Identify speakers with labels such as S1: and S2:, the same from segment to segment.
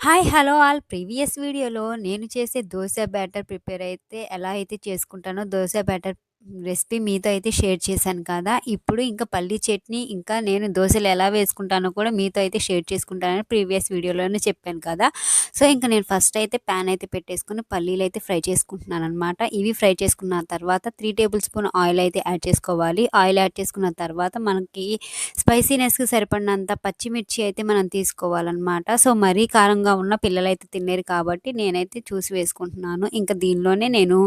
S1: Hi! Hello all. Previous వీడియోలో నేను చేసే దోశ బ్యాటర్ ప్రిపేర్ అయితే ఎలా అయితే చేసుకుంటానో దోశ బ్యాటర్ రెసిపీ మీతో అయితే షేర్ చేశాను కదా! ఇప్పుడు ఇంకా పల్లీ చట్నీ ఇంకా నేను దోశలు ఎలా వేసుకుంటానో కూడా మీతో అయితే షేర్ చేసుకుంటానని ప్రీవియస్ వీడియోలోనే చెప్పాను కదా! సో, ఇంకా నేను ఫస్ట్ అయితే ప్యాన్ అయితే పెట్టేసుకొని పల్లీలు అయితే ఫ్రై చేసుకుంటున్నాను అనమాట ఇవి ఫ్రై చేసుకున్న తర్వాత త్రీ టేబుల్ స్పూన్ ఆయిల్ అయితే యాడ్ చేసుకోవాలి. ఆయిల్ యాడ్ చేసుకున్న తర్వాత మనకి స్పైసీనెస్‌కి సరిపడినంత పచ్చిమిర్చి అయితే మనం తీసుకోవాలన్నమాట సో, మరీ కారంగా ఉన్న పిల్లలు అయితే తినలేరు కాబట్టి నేనైతే చూసి వేసుకుంటున్నాను. ఇంకా దీనిలోనే నేను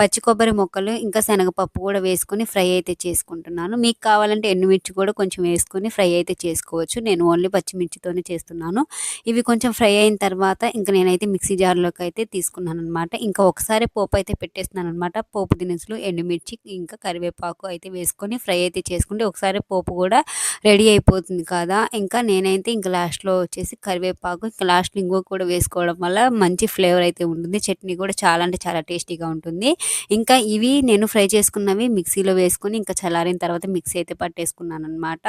S1: పచ్చి కొబ్బరి ముక్కలు ఇంకా శనగపప్పు పప్పు కూడా వేసుకొని ఫ్రై అయితే చేసుకుంటున్నాను. మీకు కావాలంటే ఎండుమిర్చి కూడా కొంచెం వేసుకొని ఫ్రై అయితే చేసుకోవచ్చు. నేను ఓన్లీ పచ్చిమిర్చితోనే చేస్తున్నాను. ఇవి కొంచెం ఫ్రై అయిన తర్వాత ఇంక నేనైతే మిక్సీ జార్‌లోకి అయితే తీసుకున్నాననమాట. ఇంకా ఒకసారి పోపు అయితే పెట్టేస్తున్నాను అనమాట పోపు దినుసులు, ఎండుమిర్చి ఇంకా కరివేపాకు అయితే వేసుకొని ఫ్రై అయితే చేసుకుంటే ఒకసారి పోపు కూడా రెడీ అయిపోతుంది కదా! ఇంకా నేనైతే ఇంకా లాస్ట్‌లో వచ్చేసి కరివేపాకు ఇంకా లాస్ట్‌లో ఇంగువ కూడా వేసుకోవడం వల్ల మంచి ఫ్లేవర్ అయితే ఉంటుంది. చట్నీ కూడా చాలా అంటే చాలా టేస్టీగా ఉంటుంది. ఇంకా ఇవి నేను ఫ్రై చేసుకున్నవి మిక్సీలో వేసుకొని ఇంకా చల్లారిన తర్వాత మిక్సీ అయితే పట్టేసుకున్నాను అనమాట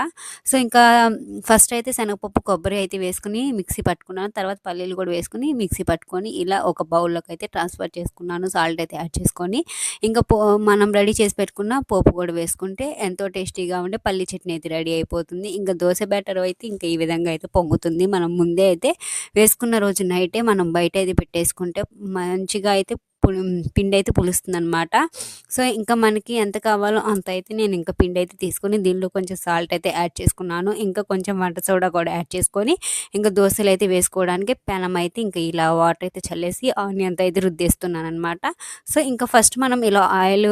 S1: సో, ఇంకా ఫస్ట్ అయితే శనగపప్పు, కొబ్బరి అయితే వేసుకుని మిక్సీ పట్టుకున్నాను. తర్వాత పల్లీలు కూడా వేసుకుని మిక్సీ పట్టుకొని ఇలా ఒక బౌల్‌లోకి అయితే ట్రాన్స్‌ఫర్ చేసుకున్నాను. సాల్ట్ అయితే యాడ్ చేసుకొని ఇంకా పో మనం రెడీ చేసి పెట్టుకున్న పోపు కూడా వేసుకుంటే ఎంతో టేస్టీగా ఉండే పల్లీ చట్నీ అయితే రెడీ అయిపోతుంది. ఇంకా దోశ బ్యాటర్ అయితే ఇంకా ఈ విధంగా అయితే పొంగుతుంది. మనం ముందే అయితే వేసుకున్న రోజు నైటే మనం బయట అయితే పెట్టేసుకుంటే మంచిగా అయితే పిండి అయితే పులుస్తుందనమాట. సో, ఇంకా మనకి ఎంత కావాలో అంత అయితే నేను ఇంకా పిండి అయితే తీసుకొని దీనిలో కొంచెం సాల్ట్ అయితే యాడ్ చేసుకున్నాను. ఇంకా కొంచెం వంట సోడా కూడా యాడ్ చేసుకొని ఇంకా దోశలు అయితే వేసుకోవడానికి పెనం అయితే ఇంకా ఇలా వాటర్ అయితే చల్లేసి ఆనియన్‌తో అయితే రుద్దేస్తున్నాననమాట. సో, ఇంకా ఫస్ట్ మనం ఇలా ఆయిల్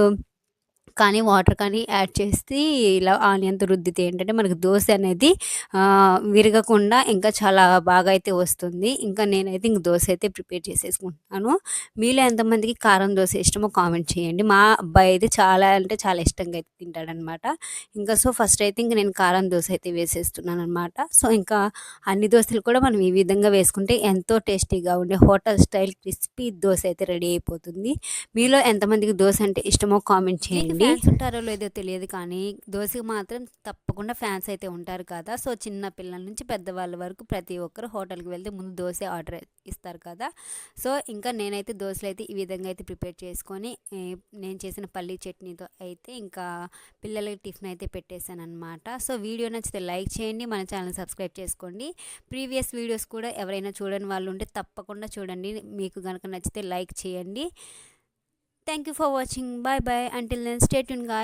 S1: కానీ వాటర్ కానీ యాడ్ చేసి ఇలా ఆనియన్‌తో రుద్దితే ఏంటంటే మనకు దోస అనేది విరగకుండా ఇంకా చాలా బాగా అయితే వస్తుంది. ఇంకా నేనైతే ఇంక దోస అయితే ప్రిపేర్ చేసేసుకుంటున్నాను. మీలో ఎంతమందికి కారం దోస ఇష్టమో కామెంట్ చేయండి. మా అబ్బాయి అయితే చాలా అంటే చాలా ఇష్టంగా అయితే తింటాడనమాట. ఇంకా సో, ఫస్ట్ అయితే ఇంక నేను కారం దోస అయితే వేసేస్తున్నాననమాట. సో, ఇంకా అన్ని దోసలు కూడా మనం ఈ విధంగా వేసుకుంటే ఎంతో టేస్టీగా ఉండే హోటల్ స్టైల్ క్రిస్పీ దోస అయితే రెడీ అయిపోతుంది. మీలో ఎంతమందికి దోస అంటే ఇష్టమో కామెంట్ చేయండి. ఫ్యాన్స్ ఉంటారో లేదో తెలియదు కానీ దోశకి మాత్రం తప్పకుండా ఫ్యాన్స్ అయితే ఉంటారు కదా! సో, చిన్న పిల్లల నుంచి పెద్దవాళ్ళ వరకు ప్రతి ఒక్కరు హోటల్‌కి వెళ్తే ముందు దోశ ఆర్డర్ ఇస్తారు కదా! సో, ఇంకా నేనైతే దోశలు అయితే ఈ విధంగా అయితే ప్రిపేర్ చేసుకొని నేను చేసిన పల్లీ చట్నీతో అయితే ఇంకా పిల్లలకి టిఫిన్ అయితే పెట్టేసాననమాట. సో, వీడియో నచ్చితే లైక్ చేయండి. మన ఛానల్ సబ్స్క్రైబ్ చేసుకోండి. ప్రీవియస్ వీడియోస్ కూడా ఎవరైనా చూడని వాళ్ళు ఉంటే తప్పకుండా చూడండి. మీకు కనుక నచ్చితే లైక్ చేయండి. Thank you for watching. Bye bye. Until then, stay tuned, guys.